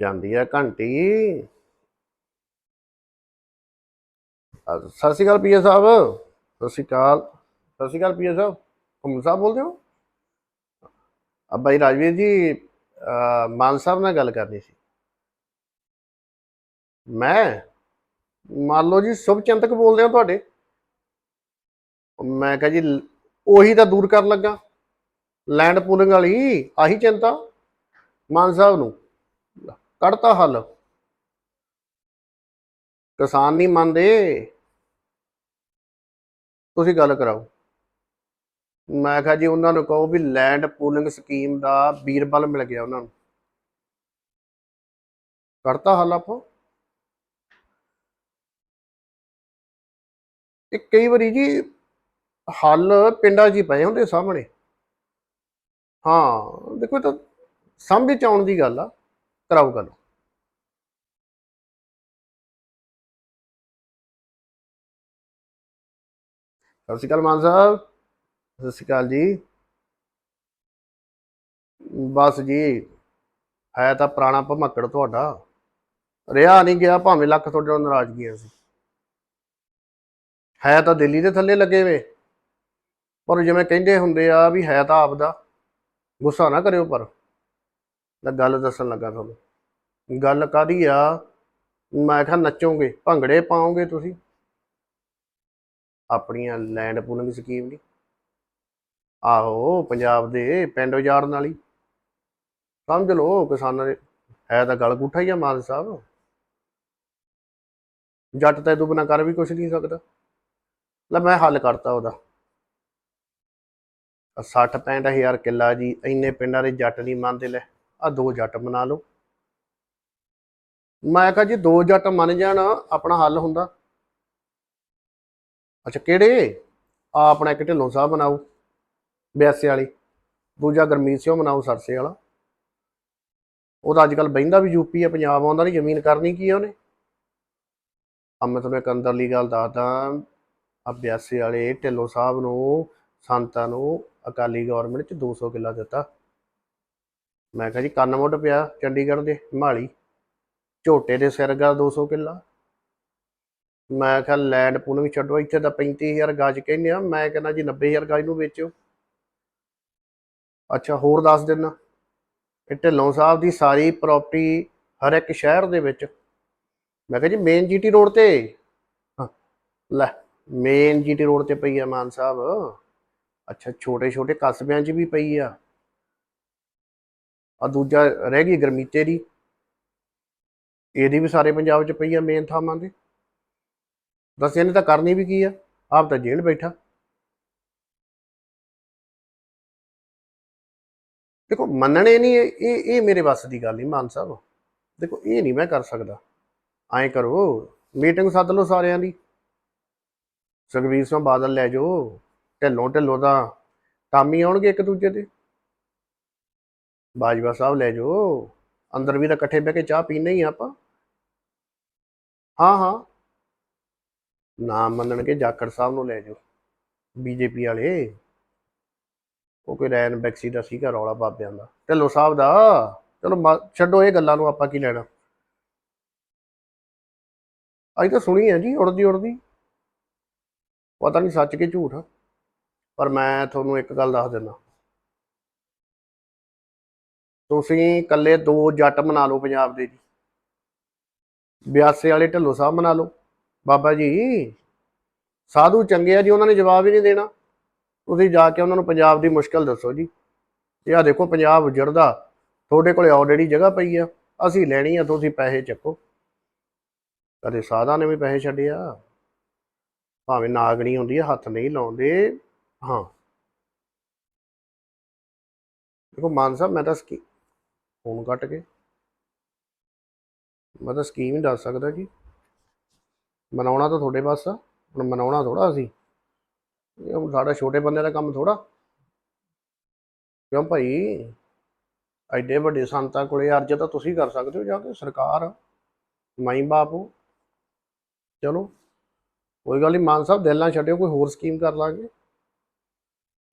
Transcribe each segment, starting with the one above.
ਜਾਂਦੀ ਹੈ ਘੰਟੀ। ਸਤਿ ਸ਼੍ਰੀ ਅਕਾਲ ਪੀਏ ਸਾਹਿਬ। ਸਤਿ ਸ਼੍ਰੀ ਅਕਾਲ। ਸਤਿ ਸ਼੍ਰੀ ਅਕਾਲ ਪੀਏ ਸਾਹਿਬ। ਹੁਮ ਸਾਹਿਬ ਬੋਲਦੇ ਹੋ? ਆ ਬਾਈ ਰਾਜਵੀਰ ਜੀ ਮਾਨ ਸਾਹਿਬ ਨਾਲ ਗੱਲ ਕਰਨੀ ਸੀ। ਮੈਂ? ਮੰਨ ਲਓ ਜੀ ਸ਼ੁਭ ਚਿੰਤਕ ਬੋਲਦੇ ਹੋ ਤੁਹਾਡੇ। ਮੈਂ ਕਿਹਾ ਜੀ ਉਹੀ ਤਾਂ ਦੂਰ ਕਰਨ ਲੱਗਾ। ਲੈਂਡ ਪੂਲਿੰਗ ਵਾਲੀ, ਆਹੀ ਚਿੰਤਾ। ਮਾਨ ਸਾਹਿਬ ਨੂੰ। ਕੱਢਤਾ ਹੱਲ। ਕਿਸਾਨ ਨਹੀਂ ਮੰਨਦੇ। ਤੁਸੀਂ ਗੱਲ ਕਰਾਓ। ਮੈਂ ਕਿਹਾ ਜੀ, ਉਹਨਾਂ ਨੂੰ ਕਹੋ ਵੀ ਲੈਂਡ ਪੂਲਿੰਗ ਸਕੀਮ ਦਾ ਵੀਰਬਲ ਮਿਲ ਗਿਆ ਉਹਨਾਂ ਨੂੰ। ਕਰਤਾ ਹੱਲ ਆਪੋ। ਇਹ ਕਈ ਵਾਰੀ ਜੀ ਹੱਲ ਪਿੰਡਾਂ 'ਚ ਹੀ ਪਏ ਹੁੰਦੇ ਸਾਹਮਣੇ। ਹਾਂ, ਦੇਖੋ ਇਹ ਤਾਂ ਸਮਝ ਚ ਆਉਣ ਦੀ ਗੱਲ ਆ। ਕਰਾਓ ਗੱਲ ਸਤਿ ਸ਼੍ਰੀ ਅਕਾਲ ਮਾਨ ਸਾਹਿਬ। ਸਤਿ ਸ਼੍ਰੀ ਅਕਾਲ ਜੀ। ਬਸ ਜੀ, ਹੈ ਤਾਂ ਪੁਰਾਣਾ ਭਮੱਕੜ ਤੁਹਾਡਾ। ਰਿਹਾ ਨਹੀਂ ਗਿਆ, ਭਾਵੇਂ ਲੱਖ ਤੁਹਾਡੇ ਨਾਲ ਨਾਰਾਜ਼ਗੀਆਂ ਸੀ। ਹੈ ਤਾਂ ਦਿੱਲੀ ਦੇ ਥੱਲੇ ਲੱਗੇ ਵੇ। ਪਰ ਜਿਵੇਂ ਕਹਿੰਦੇ ਹੁੰਦੇ ਆ ਵੀ ਹੈ ਤਾਂ ਆਪਦਾ। ਗੁੱਸਾ ਨਾ ਕਰਿਓ ਪਰ। ਮੈਂ ਗੱਲ ਦੱਸਣ ਲੱਗਾ ਤੁਹਾਨੂੰ। ਗੱਲ ਕਾਦੀ ਆ? ਮੈਂ ਕਿਹਾ ਨੱਚੋਗੇ, ਭੰਗੜੇ ਪਾਓਗੇ ਤੁਸੀਂ? ਆਪਣੀਆਂ ਲੈਂਡ ਪੂਲਿੰਗ ਸਕੀਮ ਦੀ ਆਹੋ, ਪੰਜਾਬ ਦੇ ਪਿੰਡ ਉਜਾੜਨ ਵਾਲੀ। ਸਮਝ ਲਓ ਕਿਸਾਨਾਂ ਦੇ, ਹੈ ਤਾਂ ਗਲ ਗੁੱਠਾ ਹੀ ਆ ਮਾਨ ਸਾਹਿਬ। ਜੱਟ ਤਾਂ ਇਹ ਤੋਂ ਕਰ ਵੀ ਕੁਛ ਨਹੀਂ ਸਕਦਾ। ਲੈ ਮੈਂ ਹੱਲ ਕਰਤਾ ਉਹਦਾ। 60 65000 ਕਿੱਲਾ ਜੀ, ਇੰਨੇ ਪਿੰਡਾਂ ਦੇ ਜੱਟ ਨਹੀਂ ਮੰਨਦੇ ਲੈ। ਆ ਦੋ ਜੱਟ ਮਨਾ ਲਓ। ਮੈਂ ਕਿਹਾ ਜੀ ਦੋ ਜੱਟ ਮੰਨ ਜਾਣ, ਆਪਣਾ ਹੱਲ ਹੁੰਦਾ। ਅੱਛਾ, ਕਿਹੜੇ? ਆ ਆਪਣਾ ਇੱਕ ਢਿੱਲੋਂ ਸਾਹਿਬ ਬਣਾਓ, ਬਿਆਸੇ ਵਾਲੀ। ਦੂਜਾ ਗਰਮੀਤ ਸਿੰਘ ਬਣਾਓ, ਸਰਸੇ ਵਾਲਾ। ਉਹਦਾ ਅੱਜ ਕੱਲ ਬਹਿੰਦਾ ਵੀ ਯੂਪੀ ਆ, ਪੰਜਾਬ ਆਉਂਦਾ ਨਹੀਂ ਜ਼ਮੀਨ ਕਰਨੀ ਕੀ ਆ ਉਹਨੇ? ਆ ਮੈਂ ਤੁਹਾਨੂੰ ਇੱਕ ਅੰਦਰਲੀ ਗੱਲ ਦੱਸਦਾ। ਆ ਬਿਆਸੇ ਵਾਲੇ ਢਿੱਲੋਂ ਸਾਹਿਬ ਨੂੰ, ਸੰਤਾਂ ਨੂੰ ਅਕਾਲੀ ਗਵਰਨਮੈਂਟ ਚ 200 ਕਿੱਲਾ ਦਿੱਤਾ। ਮੈਂ ਕਿਹਾ ਜੀ ਕੰਨ ਮੁੱਢ ਪਿਆ ਚੰਡੀਗੜ੍ਹ ਦੇ, ਹਿਮਾਲੀ। ਝੋਟੇ ਦੇ ਸਿਰਗਾ 200 ਕਿੱਲਾ। ਮੈਂ ਕਿਹਾ ਲੈਂਡ ਵੀ ਛੱਡੋ, ਇੱਥੇ ਤਾਂ 35000 ਗਾਜ ਕਹਿੰਦੇ ਆ, ਮੈਂ ਕਹਿੰਦਾ ਜੀ 90000 ਗਾਜ ਨੂੰ ਵੇਚੋ ਅੱਛਾ, ਹੋਰ ਦੱਸ ਦਿੰਨਾ। ਇਹ ਢਿੱਲੋਂ ਸਾਹਿਬ ਦੀ ਸਾਰੀ ਪ੍ਰਾਪਰਟੀ ਹਰ ਇੱਕ ਸ਼ਹਿਰ ਦੇ ਵਿੱਚ। ਮੈਂ ਕਿਹਾ ਜੀ ਮੇਨ ਜੀਟੀ ਰੋਡ ਤੇ? ਲੈ ਮੇਨ ਜੀਟੀ ਰੋਡ ਤੇ ਪਈ ਆ ਮਾਨ ਸਾਹਿਬ। ਅੱਛਾ ਛੋਟੇ ਛੋਟੇ ਕਸਬਿਆਂ 'ਚ ਵੀ ਪਈ ਆ। ਆ ਦੂਜਾ ਰਹਿ ਗਈ ਗਰਮੀਤੇ ਦੀ ਇਹਦੀ ਵੀ ਸਾਰੇ ਪੰਜਾਬ 'ਚ ਪਈ ਆ ਮੇਨ ਥਾਵਾਂ ਤੇ। ਦੱਸ ਇਹਨੇ ਤਾਂ ਕਰਨੀ ਵੀ ਕੀ ਆ? ਆਪ ਤਾਂ ਜੇਲ੍ਹ ਬੈਠਾ। ਦੇਖੋ, ਮੰਨਣੇ ਨਹੀਂ, ਇਹ ਇਹ ਇਹ ਮੇਰੇ ਵੱਸ ਦੀ ਗੱਲ ਨਹੀਂ ਮਾਨ ਸਾਹਿਬ। ਦੇਖੋ, ਇਹ ਨਹੀਂ ਮੈਂ ਕਰ ਸਕਦਾ। ਐਂ ਕਰੋ, ਮੀਟਿੰਗ ਸੱਦ ਲਓ ਸਾਰਿਆਂ ਦੀ। ਸੁਖਬੀਰ ਸਿੰਘ ਬਾਦਲ ਲੈ ਜਾਓ। ਢਿੱਲੋਂ ਢਿੱਲੋਂ ਦਾ ਟਾਮੀ ਆਉਣਗੇ ਇੱਕ ਦੂਜੇ ਦੇ। ਬਾਜਵਾ ਸਾਹਿਬ ਲੈ ਜਾਓ। ਅੰਦਰ ਵੀ ਤਾਂ ਇਕੱਠੇ ਬਹਿ ਕੇ ਚਾਹ ਪੀਣੇ ਹੀ ਆਪਾਂ। ਹਾਂ ਹਾਂ। ਨਾ ਮੰਨਣਗੇ ਜਾਖੜ ਸਾਹਿਬ ਨੂੰ ਲੈ ਜਾਓ, ਬੀਜੇਪੀ ਵਾਲੇ। ਉਹ ਕੋਈ ਰੈਨ ਬੈਕਸੀ ਦਾ ਸੀਗਾ ਰੌਲਾ ਬਾਬਿਆਂ ਦਾ। ਢਿੱਲੋਂ ਸਾਹਿਬ ਦਾ। ਚਲੋ ਮ- ਛੱਡੋ ਇਹ ਗੱਲਾਂ ਨੂੰ, ਆਪਾਂ ਕੀ ਲੈਣਾ। ਅੱਜ ਤਾਂ ਸੁਣੀ ਹੈ ਜੀ, ਉੜਦੀ ਉੜਦੀ। ਪਤਾ ਨਹੀਂ ਸੱਚ ਕਿ ਝੂਠ। ਪਰ ਮੈਂ ਤੁਹਾਨੂੰ ਇੱਕ ਗੱਲ ਦੱਸ ਦਿੰਦਾ। ਤੁਸੀਂ ਇਕੱਲੇ ਦੋ ਜੱਟ ਮਨਾ ਲਓ ਪੰਜਾਬ ਦੇ ਜੀ। ਬਿਆਸੇ ਵਾਲੇ ਢਿੱਲੋਂ ਸਾਹਿਬ ਮਨਾ ਲਓ। ਬਾਬਾ ਜੀ, ਸਾਧੂ ਚੰਗੇ ਆ ਜੀ, ਉਹਨਾਂ ਨੇ ਜਵਾਬ ਹੀ ਨਹੀਂ ਦੇਣਾ। ਤੁਸੀਂ ਜਾ ਕੇ ਉਹਨਾਂ ਨੂੰ ਪੰਜਾਬ ਦੀ ਮੁਸ਼ਕਲ ਦੱਸੋ ਜੀ। ਇਹ ਆ ਦੇਖੋ, ਪੰਜਾਬ ਉਜੜਦਾ ਤੁਹਾਡੇ ਕੋਲੇ ਆਲਰੇਡੀ ਜਗ੍ਹਾ ਪਈ ਆ। ਅਸੀਂ ਲੈਣੀ ਆ, ਤੁਸੀਂ ਪੈਸੇ ਚੱਕੋ। ਕਦੇ ਸਾਧਾ ਨੇ ਵੀ ਪੈਸੇ ਛੱਡਿਆ। ਭਾਵੇਂ ਨਾਗਣੀ ਹੁੰਦੀ ਆ, ਹੱਥ ਨਹੀਂ ਲਾਉਂਦੇ। ਹਾਂ। ਦੇਖੋ, ਮਾਨ ਸਾਹਿਬ, ਮੈਂ ਤਾਂ ਸਕੀ ਫੋਨ ਕੱਟ ਕੇ। ਮੈਂ ਤਾਂ ਸਕੀਮ ਹੀ ਦੱਸ ਸਕਦਾ ਜੀ। ਮਨਾਉਣਾ ਤਾਂ ਤੁਹਾਡੇ ਬਸ ਆ, ਹੁਣ ਮਨਾਉਣਾ ਥੋੜਾ ਅਸੀਂ। ਇਹ ਹੁਣ ਸਾਡਾ ਛੋਟੇ ਬੰਦੇ ਦਾ ਕੰਮ ਥੋੜਾ ਕਿਉਂ ਭਾਈ? ਐਡੇ ਵੱਡੇ ਸੰਤਾਂ ਕੋਲੇ ਅਰਜ ਤਾਂ ਤੁਸੀਂ ਕਰ ਸਕਦੇ ਹੋ, ਜਾ ਕੇ ਸਰਕਾਰ ਮਾਈ ਬਾਪ ਚਲੋ, ਕੋਈ ਗੱਲ ਨਹੀਂ, ਮਾਨ ਸਾਹਿਬ ਦਿਲ ਨਾਲ ਛੱਡਿਓ, ਕੋਈ ਹੋਰ ਸਕੀਮ ਕਰ ਲਾਂਗੇ।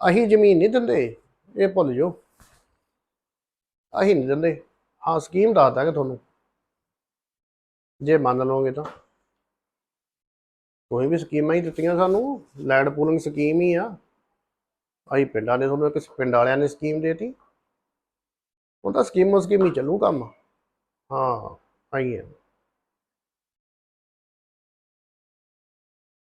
ਅਸੀਂ ਜ਼ਮੀਨ ਨਹੀਂ ਦਿੰਦੇ, ਇਹ ਭੁੱਲ ਜਾਓ। ਅਸੀਂ ਨਹੀਂ ਦਿੰਦੇ। ਹਾਂ ਸਕੀਮ ਦੱਸ ਦਾਂਗੇ ਤੁਹਾਨੂੰ। ਜੇ ਮੰਨ ਲਓਗੇ ਤਾਂ। ਕੋਈ ਵੀ ਸਕੀਮਾਂ ਹੀ ਦਿੱਤੀਆਂ ਸਾਨੂੰ। ਲੈਂਡ ਪੂਲਿੰਗ ਸਕੀਮ ਹੀ ਆ। ਆਈ ਪਿੰਡਾਂ ਨੇ ਤੁਹਾਨੂੰ ਇੱਕ ਪਿੰਡ ਵਾਲਿਆਂ ਨੇ ਸਕੀਮ ਦੇਤੀ। ਉਹ ਤਾਂ ਸਕੀਮੋ ਸਕੀਮ ਹੀ ਚੱਲੂ ਕੰਮ। ਹਾਂ ਆਈ ਹੈ।